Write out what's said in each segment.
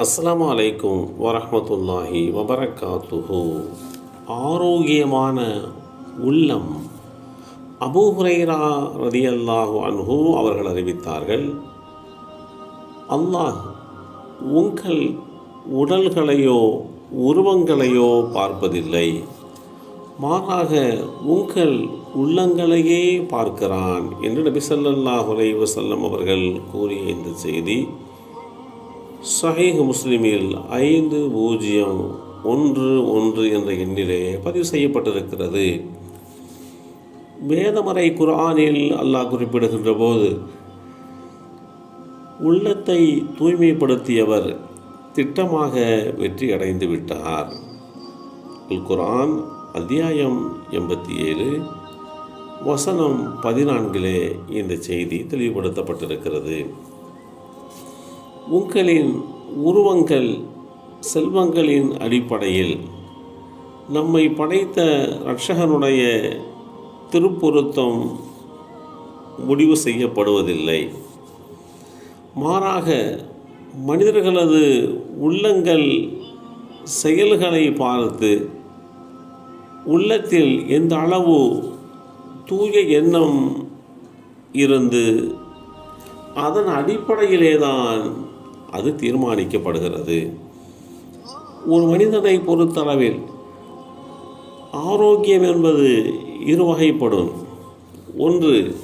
அஸ்லாம் அலைக்கும் வரமத்துல்லாஹி வபரகாத்துஹு ஆரோக்கியமான உள்ளம். அபூ ஹுரைரா ரதியல்லாஹு அன்ஹு அவர்கள் அறிவித்தார்கள் அல்லாஹ் உங்கள் உடல்களையோ உருவங்களையோ பார்ப்பதில்லை. மாறாக உங்கள் உள்ளங்களையே பார்க்கிறான். என்று நபி சல்லாஹ் அலைஹி வஸல்லம் அவர்கள் கூறிய இந்த செய்தி. சஹீஹ் முஸ்லிமில் ஐந்து பூஜ்ஜியம் ஒன்று ஒன்று என்ற எண்ணிலே பதிவு செய்யப்பட்டிருக்கிறது. வேதமறை குர்ஆனில் அல்லாஹ் குறிப்பிடுகின்ற போது உள்ளத்தை தூய்மைப்படுத்தியவர் திட்டமாக வெற்றி அடைந்து விட்டார். அல் குர்ஆன் அத்தியாயம் எண்பத்தி ஏழு வசனம் பதினான்கிலே இந்த செய்தி தெளிவுபடுத்தப்பட்டிருக்கிறது. உங்களின் உருவங்கள் செல்வங்களின் அடிப்படையில். நம்மை படைத்த இரட்சகனுடைய திருப்பொருத்தம் முடிவு செய்யப்படுவதில்லை. மாறாக மனிதர்களது உள்ளங்கள் செயல்களை பார்த்து உள்ளத்தில் எந்த அளவு தூய எண்ணம் இருந்து அதன் அடிப்படையிலே தான் அது தீர்மானிக்கப்படுகிறது. ஒரு மனிதனை பொறுத்தளவில் ஆரோக்கியம் என்பது இரு வகைப்படும். ஒன்று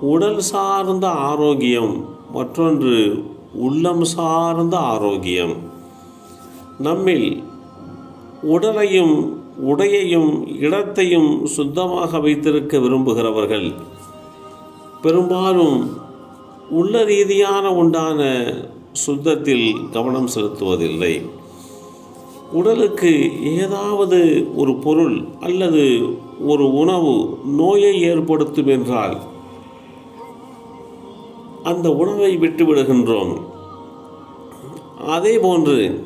உடல் சார்ந்த ஆரோக்கியம் மற்றொன்று உள்ளம் சார்ந்த ஆரோக்கியம். நம்மில் உடலையும் உடையையும் இடத்தையும் சுத்தமாக வைத்திருக்க விரும்புகிறவர்கள் பெரும்பாலும் உள்ள ரீதியான உண்டான சுத்தத்தில் கவனம் செலுத்துவதில்லை. உடலுக்கு ஏதாவது ஒரு பொருள் அல்லது ஒரு உணவு நோயை ஏற்படுத்தும் என்றால் அந்த உணவை விட்டு விடுகின்றோம். அதே போன்று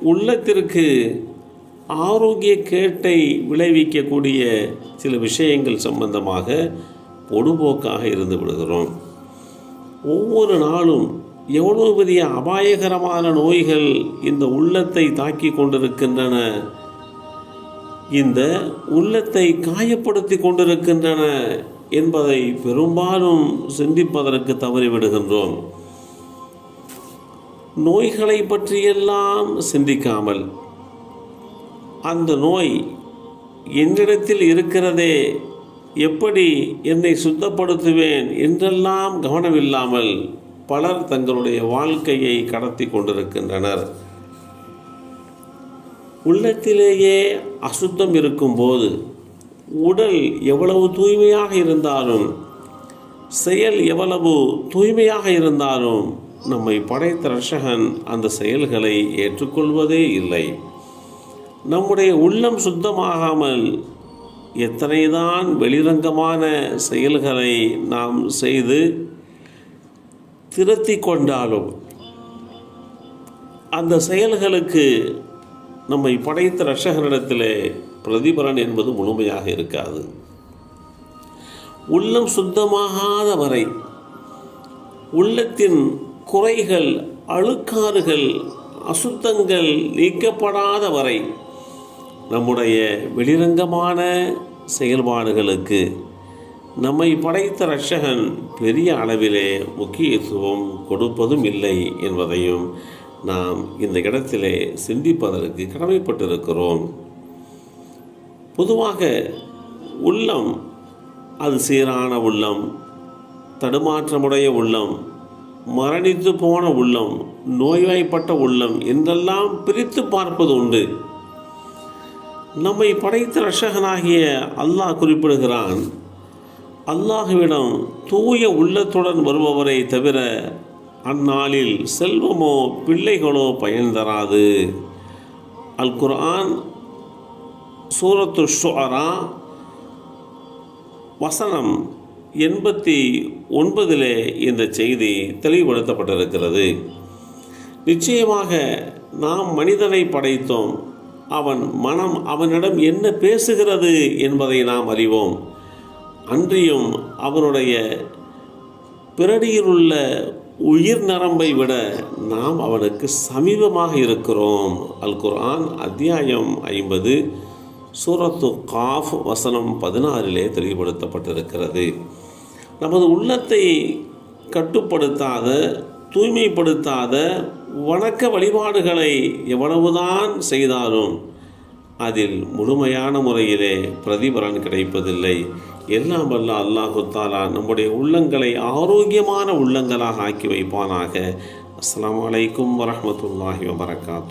உள்ளத்திற்கு ஆரோக்கிய கேட்டை விளைவிக்கக்கூடிய சில விஷயங்கள் சம்பந்தமாக பொடுபோக்காக இருந்து விடுகிறோம். ஒவ்வொரு நாளும் எவ்வளவு பெரிய அபாயகரமான நோய்கள் இந்த உள்ளத்தை தாக்கி கொண்டிருக்கின்றன. இந்த உள்ளத்தை காயப்படுத்தி கொண்டிருக்கின்றன என்பதை பெரும்பாலும் சிந்திப்பதற்கு தவறிவிடுகின்றோம். நோய்களை பற்றியெல்லாம் சிந்திக்காமல் அந்த நோய் என்னிடத்தில் இருக்கிறதே எப்படி என்னை சுத்தப்படுத்துவேன் என்றெல்லாம் கவனமில்லாமல் பலர் தங்களுடைய வாழ்க்கையை கடத்தி கொண்டிருக்கின்றனர். உள்ளத்திலேயே அசுத்தம் இருக்கும்போது உடல் எவ்வளவு தூய்மையாக இருந்தாலும் செயல் எவ்வளவு தூய்மையாக இருந்தாலும் நம்மை படைத்த ரஷகன் அந்த செயல்களை ஏற்றுக்கொள்வதே இல்லை. நம்முடைய உள்ளம் சுத்தமாகாமல் எத்தனைதான் வெளிரங்கமான செயல்களை நாம் செய்து திருத்தி கொண்டாலும் அந்த செயல்களுக்கு நம்மை படைத்த ரஷகனிடத்தில் பிரதிபலன் என்பது முழுமையாக இருக்காது. உள்ளம் சுத்தமாகாத வரை உள்ளத்தின் குறைகள் அழுக்காறுகள் அசுத்தங்கள் நீக்கப்படாத வரை நம்முடைய வெளிரங்கமான செயல்பாடுகளுக்கு நம்மை படைத்த ரட்சகன் பெரிய அளவிலே முக்கியத்துவம் கொடுப்பதும் இல்லை என்பதையும் நாம் இந்த இடத்திலே சிந்திப்பதற்கு கடமைப்பட்டிருக்கிறோம். பொதுவாக உள்ளம் அது சீரான உள்ளம் தடுமாற்றமுடைய உள்ளம் மரணித்து போன உள்ளம் நோய்வாய்ப்பட்ட உள்ளம் என்றெல்லாம் பிரித்து பார்ப்பது உண்டு. நம்மை படைத்த ரஷகனாகிய அல்லாஹ் குறிப்பிடுகிறான் அல்லாஹுவிடம் தூய உள்ளத்துடன் வருபவரை தவிர அந்நாளில் செல்வமோ பிள்ளைகளோ பயன் தராது. அல் குர்ஆன் சூரத்து ஷுஅரா வசனம் எண்பத்தி ஒன்பதிலே இந்த செய்தி தெளிவுபடுத்தப்பட்டிருக்கிறது. நிச்சயமாக நாம் மனிதனை படைத்தோம் அவன் மனம் அவனிடம் என்ன பேசுகிறது என்பதை நாம் அறிவோம். அன்றியும் அவனுடைய பிறடியில் உள்ள உயிர் நரம்பை விட நாம் அவனுக்கு சமீபமாக இருக்கிறோம். அல் குர்ஆன் அத்தியாயம் ஐம்பது சூரத்து காஃப் வசனம் பதினாறிலே தெளிவுபடுத்தப்பட்டிருக்கிறது. நமது உள்ளத்தை கட்டுப்படுத்தாத தூய்மைப்படுத்தாத வணக்க வழிபாடுகளை எவ்வளவுதான் செய்தாலும் அதில் முழுமையான முறையிலே பிரதிபலன் கிடைப்பதில்லை. எல்லாம் வல்ல அல்லாஹு தாலா நம்முடைய உள்ளங்களை ஆரோக்கியமான உள்ளங்களாக ஆக்கி வைப்பானாக. அஸ்லாம் வலைக்கம் வரமத்துல்லாஹி வபரகாத்து.